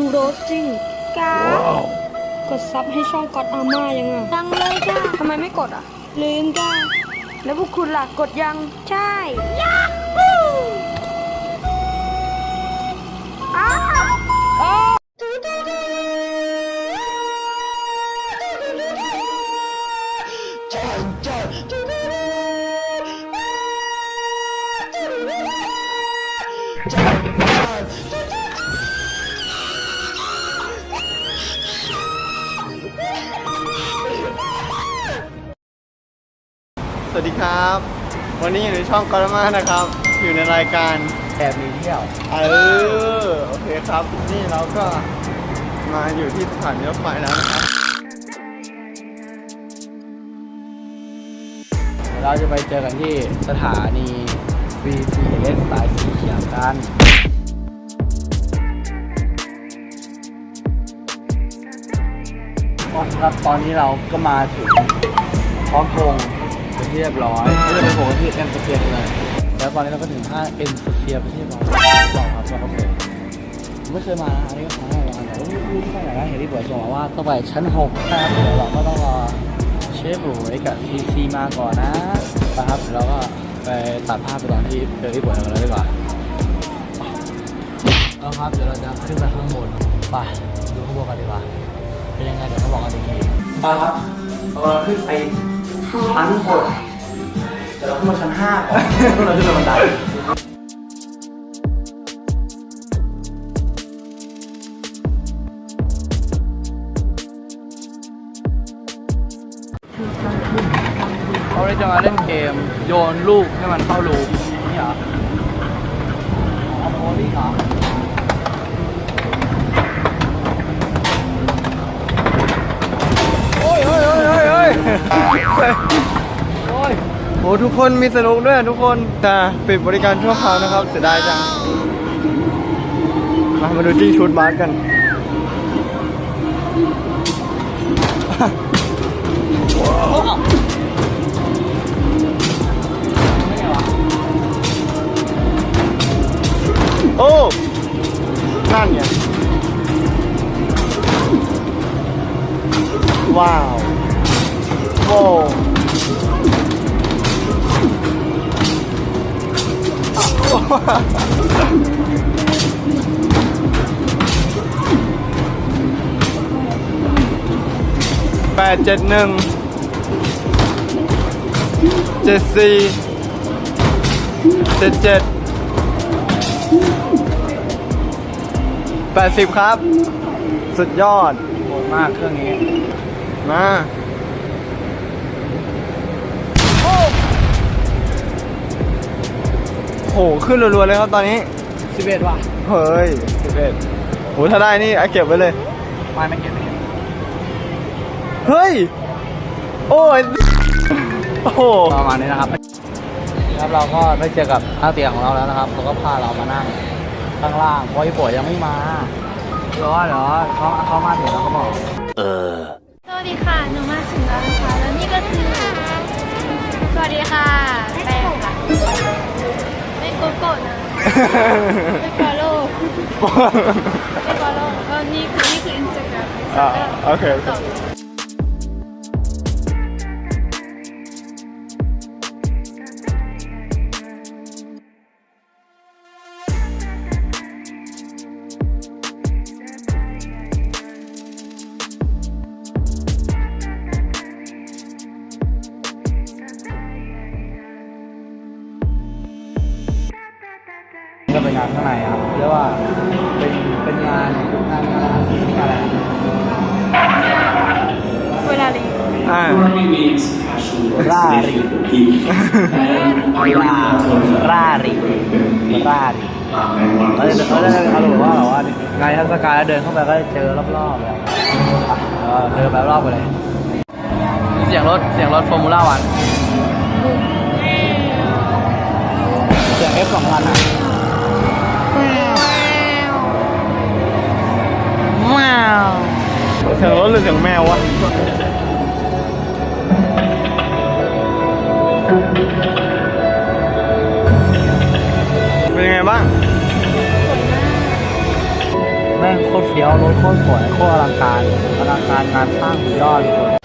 ฮูโรซิ่งจ้ากดซับให้ช่องก๊อตอาม่ายังอะดังเลยจ้าทำไมไม่กดอะ ลืมจ้าแล้วพวกคุณล่ะกดยัง ใช่ยาฮูอ้าวสวั สดีครับ วันนี้อยู่ในช่องกอรมานะครับ อยู่ในรายการแอบหนีเที่ยว เออ โอเคครับ นี่เราก็มาอยู่ที่สถานีรถไฟแล้วนะครับ เราจะไปเจอกันที่สถานี BTS สายสีเขียวกันครับตอนนี้เราก็มาถึงพร้อมพงษ์ เป็นที่เรียบร้อยก็จะไปโผล่ที่เอ็มสเฟียร์เลย แล้วตอนนี้เราก็ถึงห้าเอ็มสเฟียร์ไปที่เรียบร้อยบอกครับเราก็เคผมไม่เคยมาอันนี้ก็ครั้งแรกเหมือนกันแต่ว่ารู้ที่ไหนนะเห็นที่เปิดส่งมาว่าต้องไปชั้นหกนะครับเดี๋ยวเราก็ต้องรอเชฟหรูกับซีซีมาก่อนนะไปครับเดี๋ยวเราก็ไปตัดภาพไปตอนที่เจอที่บวชกันเลยดีกว่าเอาครับเดี๋ยวเราจะขึ้นไปข้างบนไปดูข้างบนกันดีกว่าเป็นยังไงเดี๋ยวเขาบอกกันอีกทีไปครับเราขึ้นไป ชั้นหกเดี๋ยวเราขึ้นมาชั้นห้าก่อนเราขึ้นไปบันไดเขาเลยจะมาเล่นเกม โยนลูกให้มันเข้ารูนี่เหรออ๋อโมลี่เหรอ ทุกคนมีสนุกด้วยทุกคนแต่ปิดบริการชั่วคราวนะครับเสียดายจัง มามาดูจิ้งชุดบาสกัน แปดเจ็ดหนึ่งเจ็ดสี่เจ็ดเจ็ดแปดสิบครับ สุดยอดโหดมากเครื่องนี้ มา โหขึ้นรัวๆเลยครับตอนนี้11ว่ะเฮ้ยสิบเอ็ดโหถ้าได้นี่ไอะเก็บไว้เลย ไม่ไม่เก็บไม่เก็บเฮ้ย โอ้ยโอ้โหประมาณนี้นะครับครับเราก็ได้เจอกับท่าเตียงของเราแล้วนะครับเขาก็พาเรามานั่งข้างล่างเพราะไอ้ป่วยยังไม่มาเดี๋ยวเดี๋ยวเขาเขามาถึงแล้วก็บอกสวัสดีค่ะ หนูมาถึงแล้วนะคะ แล้วนี่ก็คือ สวัสดีค่ะแป้งค่ะไม่ โกโก้นะไม่ฟอลโล่ไม่ฟอลโล่เออนี่คือนี่คืออินสตาแกรม อ่าโอเคโอเค งานข้างในครับเรียกว่าเป็นเป็นงานงานงานอะไรนะเวลาลีอ่าร่าริร่าร่าริร่าริเขาจะเขาจะเขาบอกว่าแบบว่างานเทศกาลแล้วเดินเข้าไปก็จะเจอรอบๆเลยเออเดินไปรอบไปเลย เสียงรถเสียงรถฟอร์มูล่าวันเสียง F สองพันอะ เสียงแมววะเป็นยังไงบ้างแม่งโคตรเฟี้ยวรถโคตรสวยโคตรอลังการอลังการงานสร้างสุดยอดเลย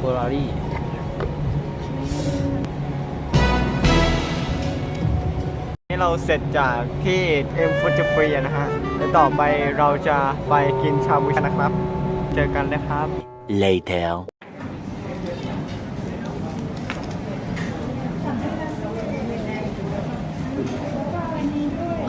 เฟอร์รารี่นี่เราเสร็จจากที่เอ็มฟูจิฟรีนะฮะ แล้วต่อไปเราจะไปกินชาบูกันนะครับ เจอกันนะครับ Later.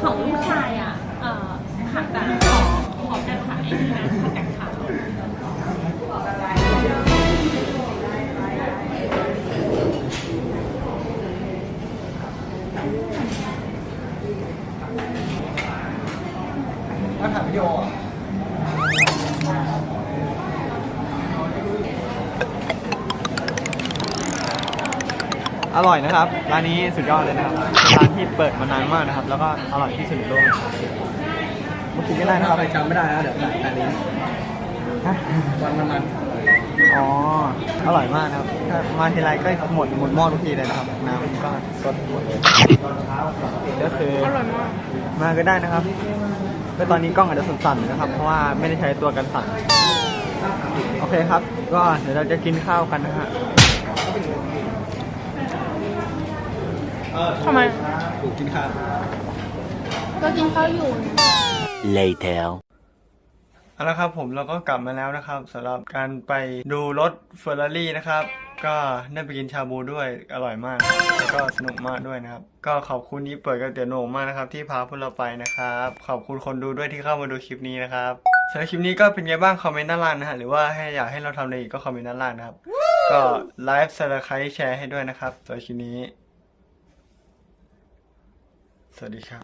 ของลูกชายอะ เอ่อผักกาด วิดีโออร่อยนะครับ ร้านนี้สุดยอดเลยนะครับเป็นร้านที่เปิดมานานมากนะครับ แล้วก็อร่อยที่สุดในโลกมากินก็ได้นะครับใครจำไม่ได้นะเดี๋ยวถ่ายอันนี้ฮะวันมันมัน อ๋อ อร่อยมากนะครับถ้ามาทีไรก็หมดหมดหม้อทุกทีเลยนะครับ น้ำก็สดหมดเลยก็คือ อร่อยมาก มาก็ได้นะครับ ก็ตอนนี้กล้องอาจจะสั่นๆนะครับ เพราะว่าไม่ได้ใช้ตัวกันสั่น โอเคครับ ก็เดี๋ยวเราจะกินข้าวกันนะฮะทำไมถูกกินข้าวก็กินข้าวอยู่ Later. เอาละครับผมเราก็กลับมาแล้วนะครับสำหรับการไปดูรถเฟอร์รารี่นะครับ ก็ได้ไปกินชาบูด้วยอร่อยมาก แล้วก็สนุกมากด้วยนะครับ ก็ขอบคุณนี้เปิดกับเตี๋ยวโหน่งมากนะครับ ที่พาพวกเราไปนะครับ ขอบคุณคนดูด้วยที่เข้ามาดูคลิปนี้นะครับสำหรับคลิปนี้ก็เป็นไงบ้างคอมเมนต์ด้านล่างนะฮะหรือว่าให้อยากให้เราทำอะไรอีกก็คอมเมนต์ด้านล่างนะครับ ก็ไลฟ์สไครต์แชร์ให้ด้วยนะครับสำหรับคลิปนี้ สวัสดีครับ